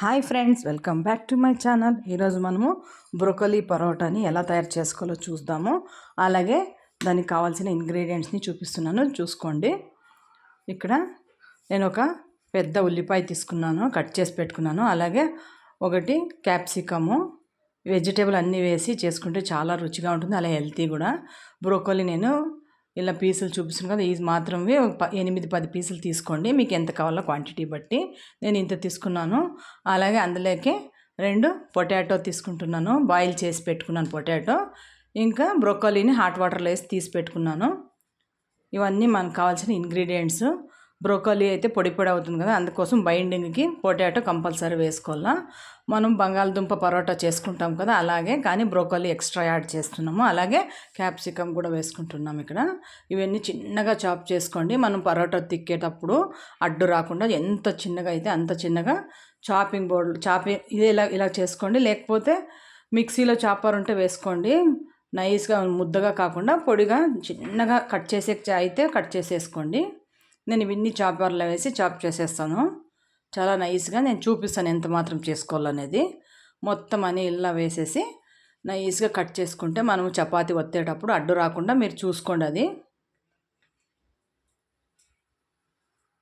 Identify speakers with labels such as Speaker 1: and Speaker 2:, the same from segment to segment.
Speaker 1: Hi friends welcome back to my channel. ఈరోజు మనము broccoli పరోటాని ఎలా తయారు చేసుకోవాలో చూద్దాము. అలాగే దానికి కావాల్సిన ఇంగ్రీడియంట్స్ని చూపిస్తున్నాను. చూసుకోండి. ఇక్కడ నేను ఒక పెద్ద ఉల్లిపాయ తీసుకున్నాను కట్ చేసి పెట్టుకున్నాను. అలాగే ఒకటి క్యాప్సికము వెజిటేబుల్ అన్నీ వేసి చేసుకుంటే చాలా రుచిగా ఉంటుంది అలా హెల్తీ కూడా. బ్రోకలీ నేను ఇలా పీసులు చూపిస్తున్నాను కదా ఇది మాత్రమే ఒక ప- ఎనిమిది పది పీసులు తీసుకోండి. మీకు ఎంత కావాలో క్వాంటిటీ బట్టి నేను ఇంత తీసుకున్నాను. అలాగే అందులోకి రెండు పొటాటో తీసుకుంటున్నాను. బాయిల్ చేసి పెట్టుకున్నాను పొటాటో. ఇంకా బ్రొకోలీని హాట్ వాటర్లో వేసి తీసి పెట్టుకున్నాను. ఇవన్నీ మనకు కావాల్సిన ఇంగ్రీడియంట్స్. బ్రోకలీ అయితే పొడి పొడి అవుతుంది కదా అందుకోసం బైండింగ్కి పొటాటో కంపల్సరీ వేసుకోవాలా. మనం బంగాళదుంప పరోటా చేసుకుంటాం కదా అలాగే కానీ బ్రోకలీ ఎక్స్ట్రా యాడ్ చేస్తున్నాము. అలాగే క్యాప్సికమ్ కూడా వేసుకుంటున్నాం ఇక్కడ. ఇవన్నీ చిన్నగా చాప్ చేసుకోండి. మనం పరోటా తిక్కేటప్పుడు అడ్డు రాకుండా ఎంత చిన్నగా అయితే అంత చిన్నగా చాపింగ్ బోర్డు చాపింగ్ ఇదే ఇలా ఇలా చేసుకోండి. లేకపోతే మిక్సీలో చాపర్ ఉంటే వేసుకోండి. నైస్గా ముద్దగా కాకుండా పొడిగా చిన్నగా కట్ చేసే అయితే కట్ చేసేసుకోండి. నేను ఇవన్నీ చాపర్లో వేసి చాప్ చేసేస్తాను. చాలా నైస్గా నేను చూపిస్తాను ఎంత మాత్రం చేసుకోవాలనేది. మొత్తం అని ఇలా వేసేసి నైస్గా కట్ చేసుకుంటే మనం చపాతి వత్తేటప్పుడు అడ్డు రాకుండా మీరు చూసుకోండి అది.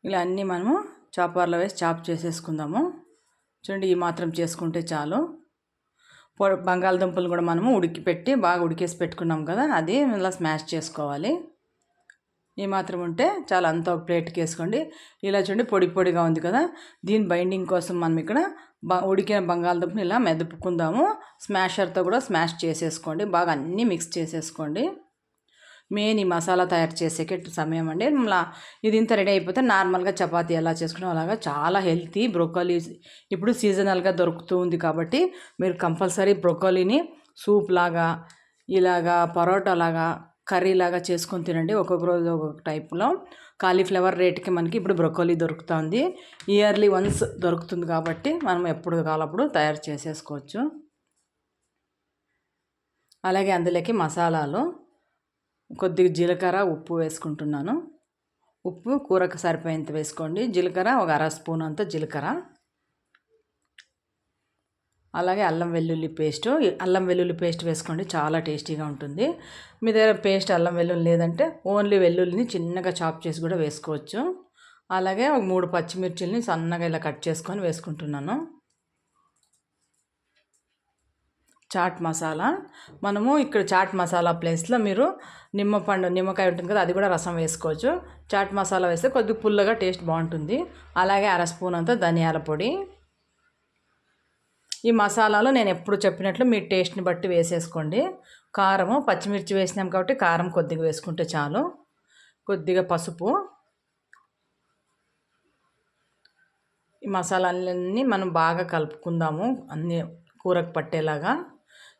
Speaker 1: ఇలా అన్నీ మనము చాపర్లో వేసి చాప్ చేసేసుకుందాము. చూడండి ఈ మాత్రం చేసుకుంటే చాలు. బంగాళదుంపలు కూడా మనము ఉడికి పెట్టి బాగా ఉడికేసి పెట్టుకున్నాం కదా అది ఇలా స్మాష్ చేసుకోవాలి. ఈ మాత్రం ఉంటే చాలా అంత ఒక ప్లేట్కి వేసుకోండి. ఇలా చూడండి పొడి పొడిగా ఉంది కదా. దీని బైండింగ్ కోసం మనం ఇక్కడ బ ఉడికిన బంగాళదుంపని ఇలా మెదుపుకుందాము. స్మాషర్తో కూడా స్మాష్ చేసేసుకోండి. బాగా అన్నీ మిక్స్ చేసేసుకోండి. మెయిన్ ఈ మసాలా తయారు చేసేకే సమయం అండి. ఇది ఇంత రెడీ అయిపోతే నార్మల్గా చపాతీ ఎలా చేసుకున్నాం అలాగా చాలా హెల్తీ బ్రొకోలీ ఇప్పుడు సీజనల్గా దొరుకుతూ ఉంది కాబట్టి మీరు కంపల్సరీ బ్రొకోలీని సూప్ లాగా ఇలాగా పరోటా లాగా కర్రీ లాగా చేసుకొని తినండి. ఒక్కొక్క రోజు ఒక్కొక్క టైప్లో. కాలీఫ్లవర్ రేట్కి మనకి ఇప్పుడు బ్రొకోలీ దొరుకుతుంది. ఇయర్లీ వన్స్ దొరుకుతుంది కాబట్టి మనం ఎప్పుడు కాలప్పుడు తయారు చేసేసుకోవచ్చు. అలాగే అందులోకి మసాలాలు. కొద్దిగా జీలకర్ర ఉప్పు వేసుకుంటున్నాను. ఉప్పు కూరకు సరిపోయేంత వేసుకోండి. జీలకర్ర ఒక అర స్పూన్ అంత జీలకర్ర. అలాగే అల్లం వెల్లుల్లి పేస్ట్. అల్లం వెల్లుల్లి పేస్ట్ వేసుకోండి చాలా టేస్టీగా ఉంటుంది. మీ దగ్గర పేస్ట్ అల్లం వెల్లుల్లి లేదంటే ఓన్లీ వెల్లుల్లిని చిన్నగా చాప్ చేసి కూడా వేసుకోవచ్చు. అలాగే ఒక మూడు పచ్చిమిర్చిల్ని సన్నగా ఇలా కట్ చేసుకొని వేసుకుంటున్నాను. చాట్ మసాలా. మనము ఇక్కడ చాట్ మసాలా ప్లేస్లో మీరు నిమ్మ పండు నిమ్మకాయ ఉంటుంది కదా అది కూడా రసం వేసుకోవచ్చు. చాట్ మసాలా వేస్తే కొద్దిగా పుల్లగా టేస్ట్ బాగుంటుంది. అలాగే అర స్పూన్ అంతా ధనియాల పొడి. ఈ మసాలాలో నేను ఎప్పుడు చెప్పినట్లు మీ టేస్ట్ని బట్టి వేసేసుకోండి. కారము పచ్చిమిర్చి వేసినాం కాబట్టి కారం కొద్దిగా వేసుకుంటే చాలు. కొద్దిగా పసుపు. ఈ మసాలాలన్నీ మనం బాగా కలుపుకుందాము అన్ని కూరకు పట్టేలాగా.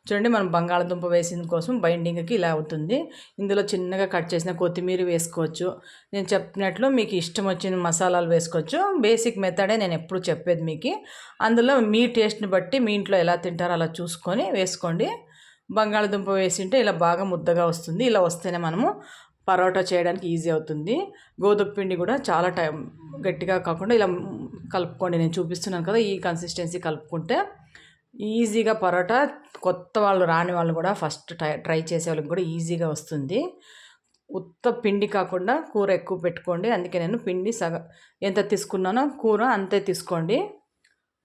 Speaker 1: చూడండి మనం బంగాళదుంప వేసిన కోసం బైండింగ్కి ఇలా అవుతుంది. ఇందులో చిన్నగా కట్ చేసిన కొత్తిమీర వేసుకోవచ్చు. నేను చెప్పినట్లు మీకు ఇష్టం వచ్చిన మసాలాలు వేసుకోవచ్చు. బేసిక్ మెథడే నేను ఎప్పుడు చెప్పేది మీకు. అందులో మీ టేస్ట్ని బట్టి మీ ఇంట్లో ఎలా తింటారో అలా చూసుకొని వేసుకోండి. బంగాళదుంప వేసింటే ఇలా బాగా ముద్దగా వస్తుంది. ఇలా వస్తేనే మనము పరోటా చేయడానికి ఈజీ అవుతుంది. గోధుమ పిండి కూడా చాలా టైం గట్టిగా కాకుండా ఇలా కలుపుకోండి. నేను చూపిస్తున్నాను కదా ఈ కన్సిస్టెన్సీ కలుపుకుంటే. ఈజీగా పరోటా కొత్త వాళ్ళు రాని వాళ్ళు కూడా ఫస్ట్ ట్రై ట్రై చేసే వాళ్ళకి కూడా ఈజీగా వస్తుంది. ఉత్త పిండి కాకుండా కూర ఎక్కువ పెట్టుకోండి. అందుకే నేను పిండి సగ ఎంత తీసుకున్నానో కూర అంతే తీసుకోండి.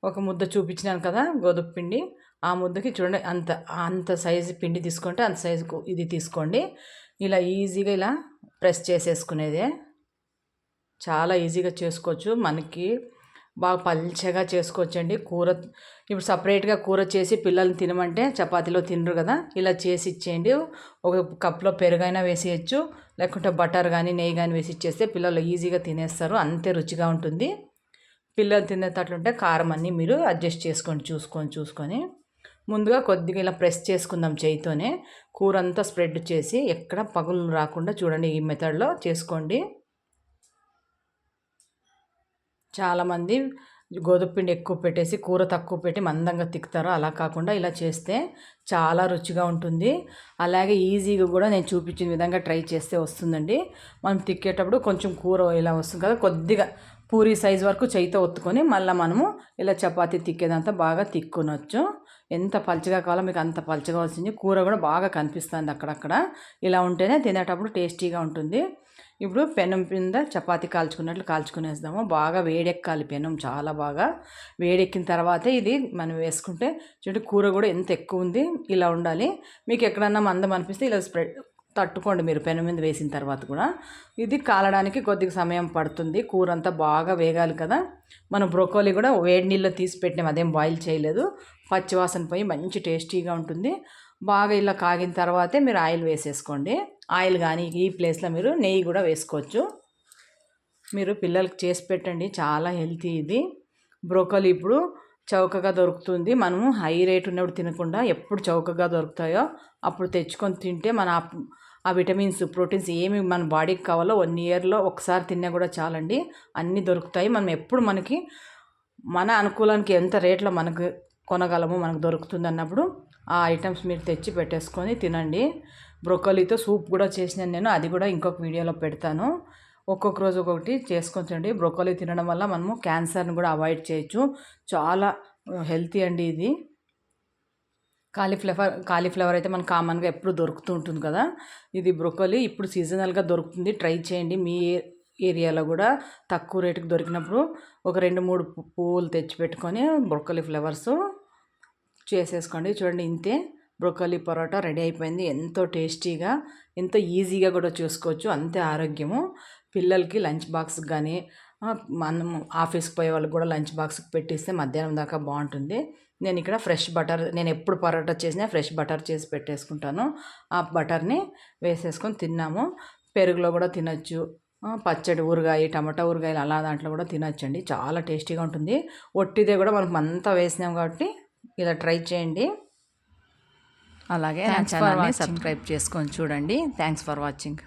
Speaker 1: ఒక ముద్ద చూపించినాను కదా గోధుమ పిండి. ఆ ముద్దకి చూడండి అంత అంత సైజు పిండి తీసుకుంటే అంత సైజు ఇది తీసుకోండి. ఇలా ఈజీగా ఇలా ప్రెస్ చేసేసుకునేదే. చాలా ఈజీగా చేసుకోవచ్చు. మనకి బాగా పల్చగా చేసుకోవచ్చండి. కూర ఇప్పుడు సపరేట్గా కూర చేసి పిల్లల్ని తినమంటే చపాతీలో తినరు కదా. ఇలా చేసి ఇచ్చేయండి. ఒక కప్లో పెరుగైనా వేసేయచ్చు. లేకుంటే బటర్ కానీ నెయ్యి కానీ వేసి ఇచ్చేస్తే పిల్లలు ఈజీగా తినేస్తారు. అంతే రుచిగా ఉంటుంది. పిల్లలు తినేటట్లుంటే కారం అన్నీ మీరు అడ్జస్ట్ చేసుకోండి చూసుకొని చూసుకొని. ముందుగా కొద్దిగా ఇలా ప్రెస్ చేసుకుందాం చేయితోనే. కూర అంతా స్ప్రెడ్ చేసి ఎక్కడ పగులు రాకుండా చూడండి ఈ మెథడ్లో చేసుకోండి. చాలామంది గోధుమ పిండి ఎక్కువ పెట్టేసి కూర తక్కువ పెట్టి మందంగా తిక్కుతారు అలా కాకుండా ఇలా చేస్తే చాలా రుచిగా ఉంటుంది. అలాగే ఈజీగా కూడా నేను చూపించిన విధంగా ట్రై చేస్తే వస్తుందండి. మనం తిక్కేటప్పుడు కొంచెం కూర ఇలా వస్తుంది కదా కొద్దిగా పూరి సైజ్ వరకు చేయితో ఒత్తుకొని మళ్ళీ మనము ఇలా చపాతీ తిక్కేదంతా బాగా తిక్కునొచ్చు. ఎంత పలుచగా కావాలో మీకు అంత పలుచగా వచ్చింది. కూర కూడా బాగా కనిపిస్తుంది అక్కడక్కడ. ఇలా ఉంటేనే తినేటప్పుడు టేస్టీగా ఉంటుంది. ఇప్పుడు పెనం కింద చపాతి కాల్చుకున్నట్లు కాల్చుకునేద్దాము బాగా వేడెక్కాలి పెనం చాలా బాగా. వేడెక్కిన తర్వాతే ఇది మనం వేసుకుంటే చూడండి కూర కూడా ఎంత ఎక్కువ ఉంది ఇలా ఉండాలి. మీకు ఎక్కడన్నా మందం అనిపిస్తే ఇలా స్ప్రెడ్ తట్టుకోండి మీరు పెనం మీద వేసిన తర్వాత కూడా. ఇది కాలడానికి కొద్దిగా సమయం పడుతుంది. కూర అంతా బాగా వేగాలి కదా. మనం బ్రోకోలీ కూడా వేడి నీళ్ళు తీసి పెట్టినాం అదేం బాయిల్ చేయలేదు. పచ్చివాసన పోయి మంచి టేస్టీగా ఉంటుంది. బాగా ఇలా కాగిన తర్వాతే మీరు ఆయిల్ వేసేసుకోండి. ఆయిల్ కానీ ఈ ప్లేస్లో మీరు నెయ్యి కూడా వేసుకోవచ్చు. మీరు పిల్లలకి చేసి పెట్టండి. చాలా హెల్తీ ఇది. బ్రోకలి ఇప్పుడు చౌకగా దొరుకుతుంది. మనము హై రేట్ ఉన్నప్పుడు తినకుండా ఎప్పుడు చౌకగా దొరుకుతాయో అప్పుడు తెచ్చుకొని తింటే మన ఆ విటమిన్స్ ప్రోటీన్స్ ఏమి మన బాడీకి కావాలో వన్ ఇయర్లో ఒకసారి తిన్నా కూడా చాలండి. అన్నీ దొరుకుతాయి. మనం ఎప్పుడు మనకి మన అనుకూలానికి ఎంత రేట్లో మనకు కొనగలము మనకు దొరుకుతుంది అన్నప్పుడు ఆ ఐటమ్స్ మీరు తెచ్చి పెట్టేసుకొని తినండి. బ్రొకోలీతో సూప్ కూడా చేసినాను నేను. అది కూడా ఇంకొక వీడియోలో పెడతాను. ఒక్కొక్క రోజు ఒక్కొక్కటి చేసుకొని తినండి. బ్రొకోలీ తినడం వల్ల మనము క్యాన్సర్ని కూడా అవాయిడ్ చేయొచ్చు. చాలా హెల్తీ అండి ఇది. కాలీఫ్లవర్ కాలీఫ్లవర్ అయితే మనకు కామన్గా ఎప్పుడు దొరుకుతూ ఉంటుంది కదా. ఇది బ్రొకోలీ ఇప్పుడు సీజనల్గా దొరుకుతుంది. ట్రై చేయండి మీ ఏరియాలో కూడా తక్కువ రేటుకి దొరికినప్పుడు. ఒక రెండు మూడు పువ్వులు తెచ్చి పెట్టుకొని బ్రొకోలీ ఫ్లవర్స్ చేసేసుకోండి. చూడండి ఇంతే. బ్రోకలీ పరోటా రెడీ అయిపోయింది. ఎంతో టేస్టీగా ఎంతో ఈజీగా కూడా చూసుకోవచ్చు. అంతే ఆరోగ్యము. పిల్లలకి లంచ్ బాక్స్ కానీ మనం ఆఫీస్కి పోయే వాళ్ళకి కూడా లంచ్ బాక్స్కి పెట్టిస్తే మధ్యాహ్నం దాకా బాగుంటుంది. నేను ఇక్కడ ఫ్రెష్ బటర్ నేను ఎప్పుడు పరోటా చేసినా ఫ్రెష్ బటర్ చేసి పెట్టేసుకుంటాను. ఆ బటర్ని వేసేసుకొని తిన్నాము. పెరుగులో కూడా తినచ్చు. పచ్చడి ఊరగాయ టమాటా ఊరగాయలు అలా దాంట్లో కూడా తినచ్చండి. చాలా టేస్టీగా ఉంటుంది. ఒట్టిదే కూడా మనకు అంతా వేసినాం కాబట్టి ఇలా ట్రై చేయండి. అలాగే నా ఛానల్ని సబ్స్క్రైబ్ చేసుకొని చూడండి. Thanks for watching